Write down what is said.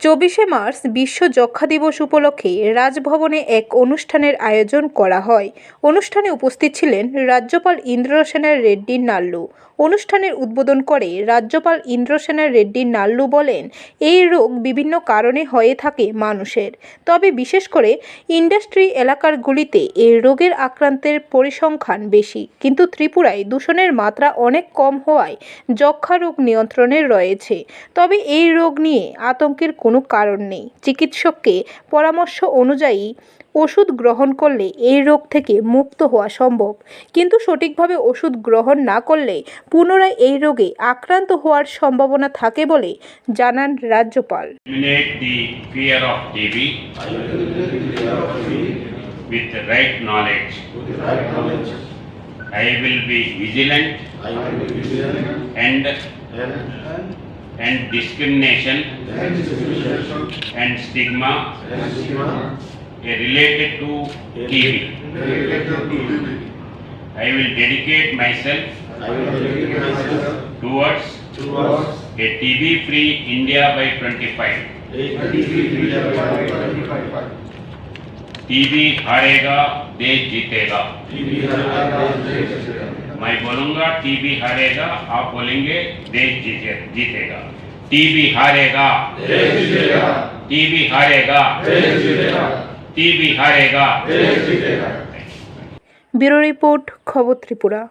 চব্বিশে মার্চ বিশ্ব যক্ষা দিবস উপলক্ষে রাজভবনে এক অনুষ্ঠানের আয়োজন করা হয়। অনুষ্ঠানে উপস্থিত ছিলেন রাজ্যপাল ইন্দ্রসেনার রেড্ডি নাল্লু। অনুষ্ঠানের উদ্বোধন করে রাজ্যপাল ইন্দ্রসেনার রেড্ডি নাল্লু বলেন, এই রোগ বিভিন্ন কারণে হয়ে থাকে মানুষের। তবে বিশেষ করে ইন্ডাস্ট্রি এলাকারগুলিতে এই রোগের আক্রান্তের পরিসংখ্যান বেশি। কিন্তু ত্রিপুরায় দূষণের মাত্রা অনেক কম হওয়ায় যক্ষা রোগ নিয়ন্ত্রণে রয়েছে। তবে এই রোগ নিয়ে আতঙ্কের কোনো কারণ নেই। চিকিৎসককে পরামর্শ অনুযায়ী ওষুধ গ্রহণ করলে এই রোগ থেকে মুক্ত হওয়া সম্ভব। কিন্তু সঠিকভাবে ওষুধ গ্রহণ না করলে পুনরায় এই রোগে আক্রান্ত হওয়ার সম্ভাবনা থাকে বলে জানান রাজ্যপাল। The with the right knowledge. I will be vigilant and and discrimination and stigma uh, related to TB. I will dedicate myself towards a TB-free India by 25. TB हारेगा देश जीतेगा मैं बोलूँगा टीबी हारेगा आप बोलेंगे देश जीतेगा टीबी हारेगा टीबी हारेगा टीबी हारेगा ब्यूरो रिपोर्ट खबर त्रिपुरा